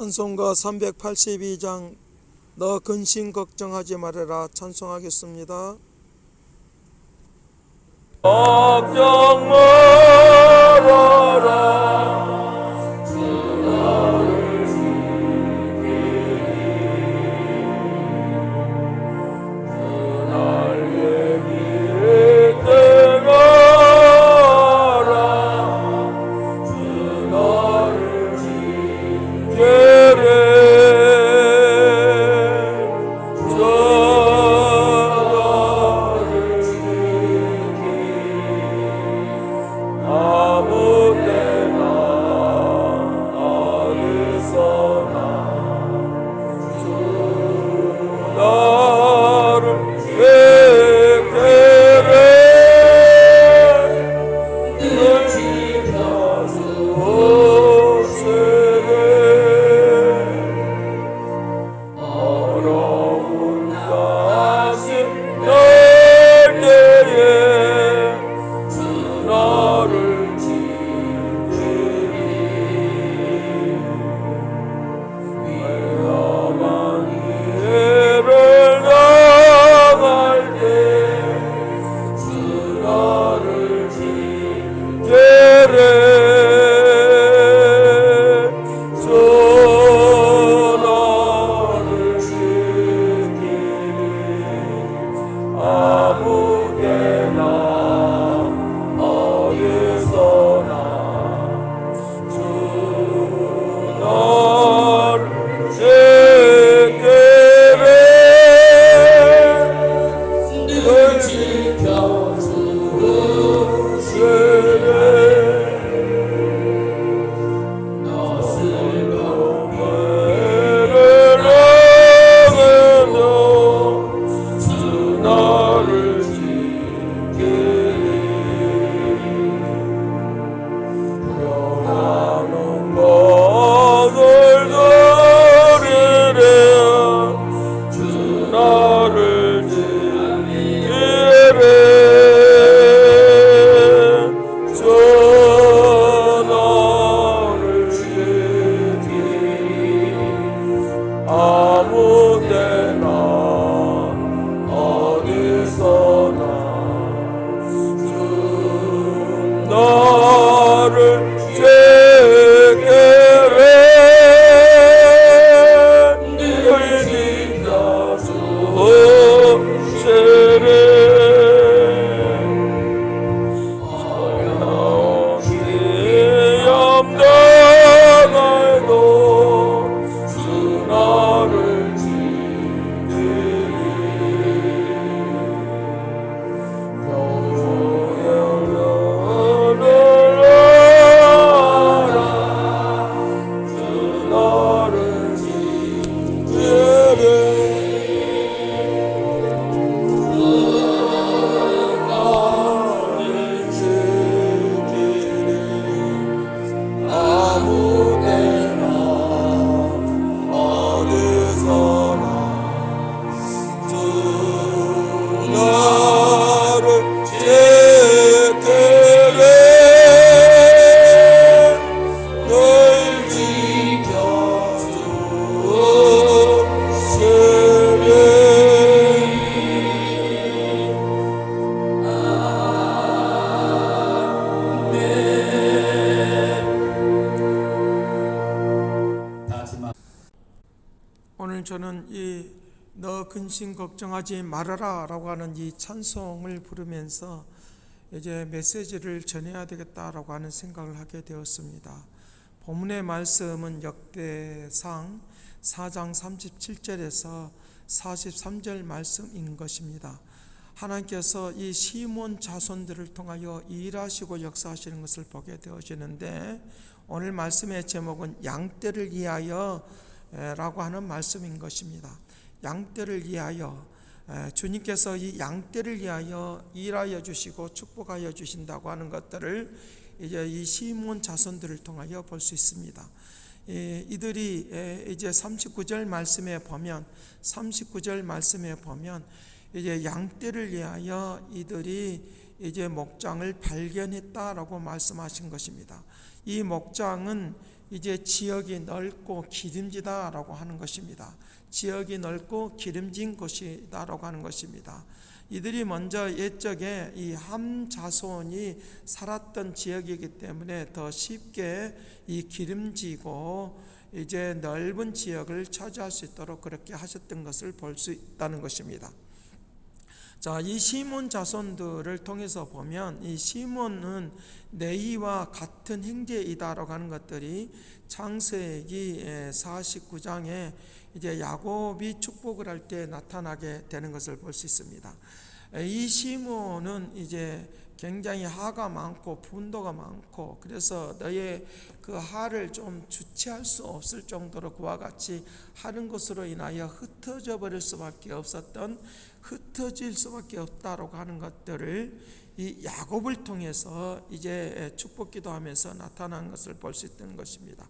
찬송가 382장 너 근심 걱정하지 말아라 찬송하겠습니다. 걱정 말아라 너 근심 걱정하지 말아라 라고 하는 이 찬송을 부르면서 이제 메시지를 전해야 되겠다라고 하는 생각을 하게 되었습니다. 본문의 말씀은 역대상 4장 37절에서 43절 말씀인 것입니다. 하나님께서 이 시몬 자손들을 통하여 일하시고 역사하시는 것을 보게 되어지는데 오늘 말씀의 제목은 양떼를 위하여 에, 라고 하는 말씀인 것입니다. 양떼를 위하여 에, 주님께서 이 양떼를 위하여 일하여 주시고 축복하여 주신다고 하는 것들을 이제 이 시몬 자손들을 통하여 볼 수 있습니다. 예, 이들이 에, 이제 39절 말씀에 보면 39절 말씀에 보면 이제 양떼를 위하여 이들이 이제 목장을 발견했다라고 말씀하신 것입니다. 이 목장은 이제 지역이 넓고 기름지다라고 하는 것입니다. 지역이 넓고 기름진 곳이다라고 하는 것입니다. 이들이 먼저 옛적에 이 함 자손이 살았던 지역이기 때문에 더 쉽게 이 기름지고 이제 넓은 지역을 차지할 수 있도록 그렇게 하셨던 것을 볼 수 있다는 것입니다. 자, 이 시몬 자손들을 통해서 보면 이 시몬은 네이와 같은 형제이다라고 하는 것들이 창세기 49장에 이제 야곱이 축복을 할 때 나타나게 되는 것을 볼 수 있습니다. 이 시몬은 이제 굉장히 하가 많고 분도가 많고 그래서 너의 그 하를 좀 주체할 수 없을 정도로 그와 같이 하는 것으로 인하여 흩어져 버릴 수밖에 없었던 흩어질 수밖에 없다라고 하는 것들을 이 야곱을 통해서 이제 축복 기도하면서 나타난 것을 볼 수 있는 것입니다.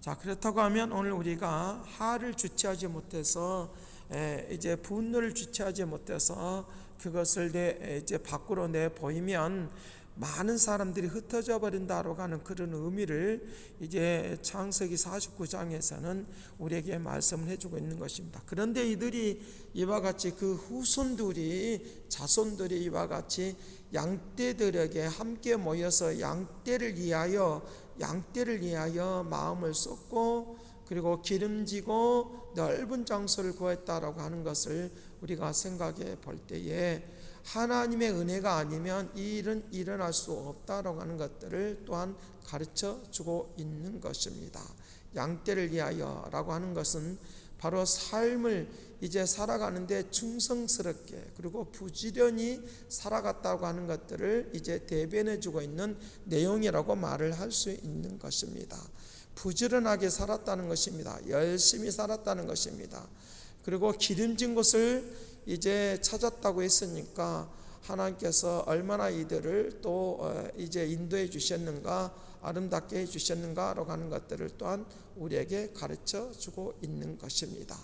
자 그렇다고 하면 오늘 우리가 하를 주체하지 못해서 에, 이제 분노를 주체하지 못해서 그것을 내 이제 밖으로 내 보이면 많은 사람들이 흩어져 버린다라고 하는 그런 의미를 이제 창세기 49장에서는 우리에게 말씀을 해주고 있는 것입니다. 그런데 이들이 이와 같이 그 후손들이 자손들이 이와 같이 양떼들에게 함께 모여서 양떼를 위하여 양떼를 위하여 마음을 쏟고 그리고 기름지고 넓은 장소를 구했다라고 하는 것을 우리가 생각해 볼 때에 하나님의 은혜가 아니면 이 일은 일어날 수 없다라고 하는 것들을 또한 가르쳐 주고 있는 것입니다. 양떼를 위하여라고 하는 것은 바로 삶을 이제 살아가는데 충성스럽게 그리고 부지런히 살아갔다고 하는 것들을 이제 대변해 주고 있는 내용이라고 말을 할 수 있는 것입니다. 부지런하게 살았다는 것입니다. 열심히 살았다는 것입니다. 그리고 기름진 곳을 이제 찾았다고 했으니까 하나님께서 얼마나 이들을 또 어, 이제 인도해 주셨는가 아름답게 해 주셨는가라고 하는 것들을 또한 우리에게 가르쳐 주고 있는 것입니다.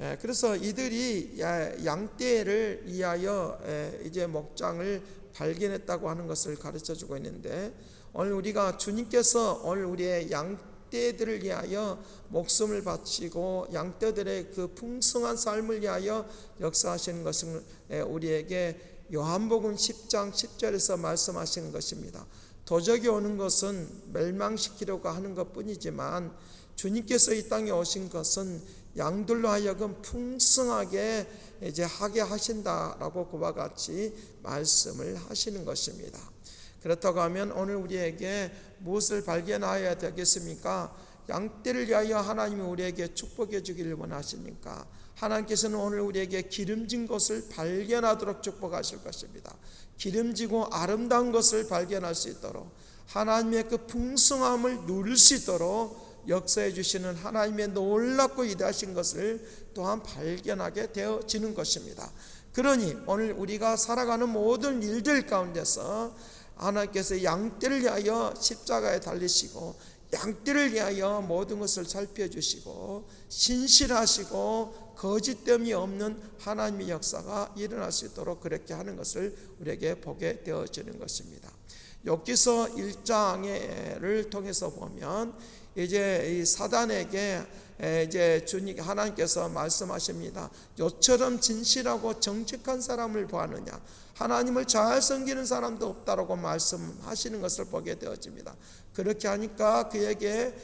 예, 그래서 이들이 양떼를 위하여 이제 목장을 발견했다고 하는 것을 가르쳐 주고 있는데 오늘 우리가 주님께서 오늘 우리의 양 떼들을 위하여 목숨을 바치고 양떼들의 그 풍성한 삶을 위하여 역사하시는 것은 우리에게 요한복음 10장 10절에서 말씀하시는 것입니다. 도적이 오는 것은 멸망시키려고 하는 것 뿐이지만 주님께서 이 땅에 오신 것은 양들로 하여금 풍성하게 이제 하게 하신다라고 그와 같이 말씀을 하시는 것입니다. 그렇다고 하면 오늘 우리에게 무엇을 발견하여야 되겠습니까? 양떼를 위하여 하나님이 우리에게 축복해 주기를 원하십니까? 하나님께서는 오늘 우리에게 기름진 것을 발견하도록 축복하실 것입니다. 기름지고 아름다운 것을 발견할 수 있도록 하나님의 그 풍성함을 누릴 수 있도록 역사해 주시는 하나님의 놀랍고 위대하신 것을 또한 발견하게 되어지는 것입니다. 그러니 오늘 우리가 살아가는 모든 일들 가운데서 하나님께서 양떼를 위하여 십자가에 달리시고 양떼를 위하여 모든 것을 살펴주시고 신실하시고 거짓됨이 없는 하나님의 역사가 일어날 수 있도록 그렇게 하는 것을 우리에게 보게 되어지는 것입니다. 여기서 1장을 통해서 보면 이제 이 사단에게 이제 주님 하나님께서 말씀하십니다. 요처럼 진실하고 정직한 사람을 보았느냐? 하나님을 잘 섬기는 사람도 없다라고 말씀하시는 것을 보게 되어집니다. 그렇게 하니까 그에게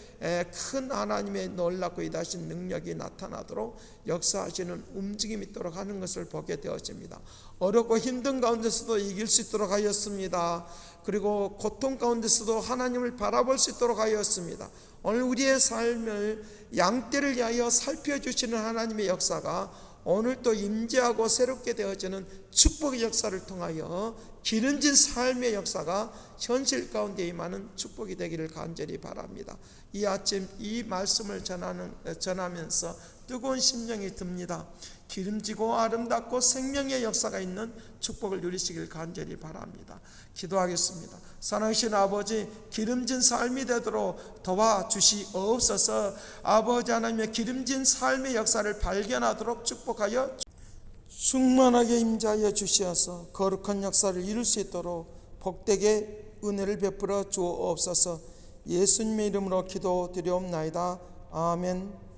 큰 하나님의 놀랍고 이다신 능력이 나타나도록 역사하시는 움직임이 있도록 하는 것을 보게 되어집니다. 어렵고 힘든 가운데서도 이길 수 있도록 하였습니다. 그리고 고통 가운데서도 하나님을 바라볼 수 있도록 하였습니다. 오늘 우리의 삶을 양떼를 위하여 살펴주시는 하나님의 역사가 오늘 또 임재하고 새롭게 되어지는 축복의 역사를 통하여 기름진 삶의 역사가 현실 가운데 임하는 축복이 되기를 간절히 바랍니다. 이 아침 이 말씀을 전하는, 전하면서 뜨거운 심령이 듭니다. 기름지고 아름답고 생명의 역사가 있는 축복을 누리시길 간절히 바랍니다. 기도하겠습니다. 사랑하신 아버지 기름진 삶이 되도록 도와주시옵소서 아버지 하나님의 기름진 삶의 역사를 발견하도록 축복하여 충만하게 임자하여 주시어서 거룩한 역사를 이룰 수 있도록 복되게 은혜를 베풀어 주옵소서 예수님의 이름으로 기도드리옵나이다. 아멘.